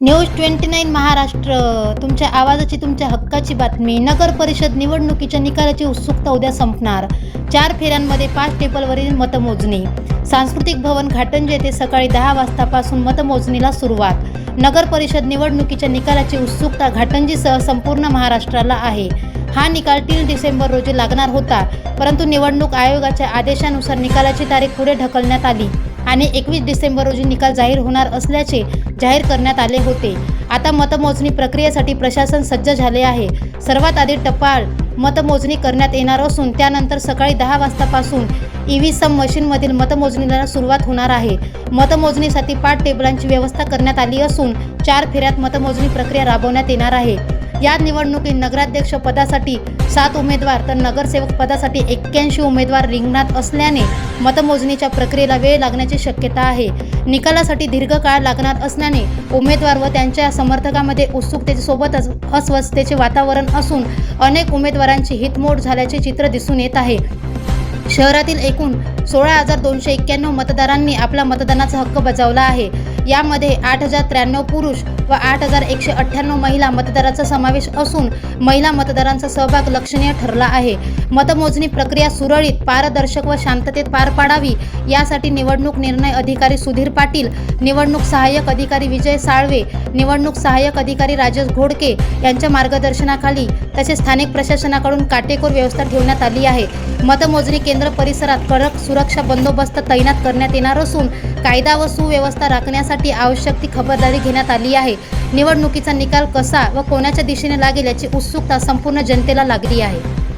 News twenty nine Maharashtra. तुमच्या आवाजाची तुमच्या हक्काची बातमी. नगर परिषद निवडणुकीच्या निकालाची उत्सुकता उद्या संपणार. चार फेऱ्यांमध्ये पाच टेबलवरील मतमोजणी. सांस्कृतिक भवन घाटंजे येथे सकाळी दहा वाजतापासून मतमोजणीला सुरुवात. नगर परिषद निवडणुकीच्या निकालाची उत्सुकता घाटंजीसह संपूर्ण महाराष्ट्राला आहे. हा निकाल तीन डिसेंबर रोजी लागणार होता परंतु निवडणूक आयोगाच्या आदेशानुसार निकालाची तारीख पुढे ढकलण्यात आली. आणि एकवीस डिसेंबर रोजी निकाल जाहीर होणार असल्याचे जाहीर करण्यात आले होते. आता मतमोजणी प्रक्रियेसाठी प्रशासन सज्ज झाले आहे. सर्वात आधी टपाल मतमोजणी करण्यात येणार असून त्यानंतर सकाळी दहा वाजतापासून ई व्ही सम मशीनमधील मतमोजणीला सुरुवात होणार आहे. मतमोजणीसाठी पाच टेबलांची व्यवस्था करण्यात आली असून चार फेऱ्यात मतमोजणी प्रक्रिया राबवण्यात येणार आहे. या निवडणुकीत नगराध्यक्ष पदासाठी सात उमेदवार तर नगरसेवक पदासाठी एक्क्याऐंशी उमेदवार रिंगणात असल्याने मतमोजणीच्या प्रक्रियेला वेळ लागण्याची शक्यता आहे. निकालासाठी दीर्घ काळ लागणार असल्याने उमेदवार व त्यांच्या समर्थकामध्ये उत्सुकतेसोबतच अस्वस्थतेचे वातावरण असून अनेक उमेदवारांची हितमोड झाल्याचे चित्र दिसून येत आहे. शहरातील एकूण सोळा हजार दोनशे एक्क्याण्णव मतदारांनी आपला मतदानाचा हक्क बजावला आहे. यामध्ये आठ हजार त्र्याण्णव पुरुष व आठ हजार एकशे अठ्ठ्याण्णव महिला मतदाराचा समावेश असून महिला मतदारांचा सहभाग लक्षणीय ठरला आहे. मतमोजणी प्रक्रिया सुरळीत पारदर्शक व शांततेत पार पाडावी यासाठी निवडणूक निर्णय अधिकारी सुधीर पाटील निवडणूक सहाय्यक अधिकारी विजय साळवे निवडणूक सहाय्यक अधिकारी राजेश घोडके यांच्या मार्गदर्शनाखाली तसेच स्थानिक प्रशासनाकडून काटेकोर व्यवस्था ठेवण्यात आली आहे. मतमोजणी केंद्र परिसरात कडक सुरक्षा बंदोबस्त तैनात करण्यात येणार असून कायदा व सुव्यवस्था राखण्यासाठी आवश्यक ती खबरदारी घेण्यात आली आहे. निवडणुकीचा निकाल कसा व कोणाच्या दिशेने लागेल याची उत्सुकता संपूर्ण जनतेला लागली आहे.